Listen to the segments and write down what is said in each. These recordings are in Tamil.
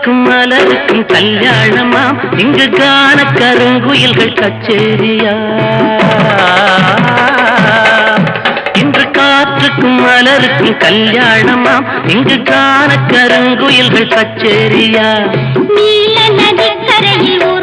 காற்றுக்கும் மலருக்கும் கல்யாணமாம். இங்கு காண கருங்குயில்கள் கச்சேரியா. இன்று காற்றுக்கும் மலருக்கும் கல்யாணமாம். இங்கு காண கருங்குயில்கள் கச்சேரியா. நீல நதிக்கரையில்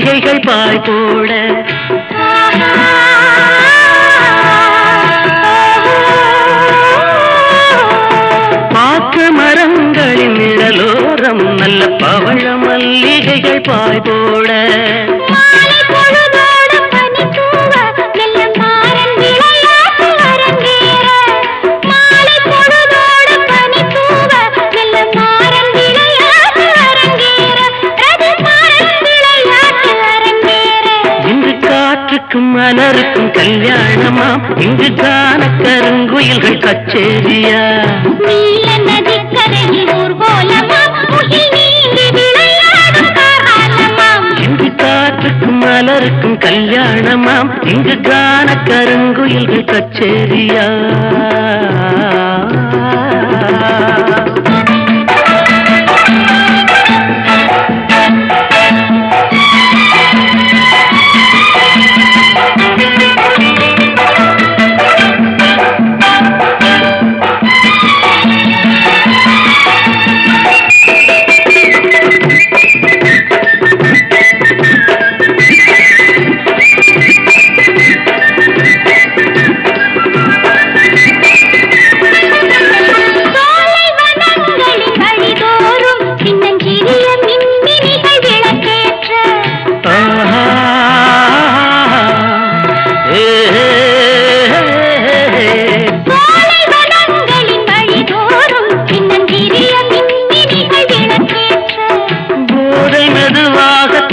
மல்லிகைகள் பாய் போட பாக்கு மரங்களின் நிழலோரம் நல்ல பவழ மல்லிகைகள் பாய் போட காற்றுக்கும் மலருக்கும் கல்யாணமாம் இங்கு காண கருங்குயில்கள் கச்சேரியா? இங்கு காற்றுக்கும் மலருக்கும் கல்யாணமாம் இங்கு காண கருங்குயில்கள் கச்சேரியா?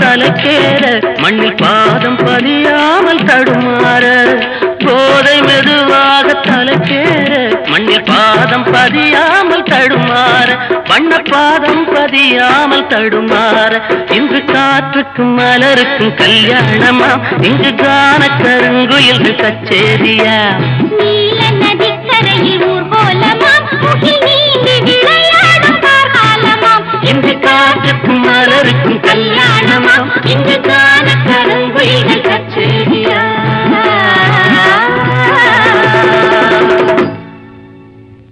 தலைக்கேற மண்ணில் பாதம் பதியாமல் தடுமாற. போதை மெதுவாக தலைக்கேற மண்ணில் பாதம் பதியாமல் தடுமாற. வண்ண பாதம் பதியாமல் தடுமாற. இன்று காற்றுக்கும் மலருக்கும் கல்யாணமா? இங்கு காண கருங்குயில் கச்சேரியா நதிக்கரையில் ஊர்வலமாம்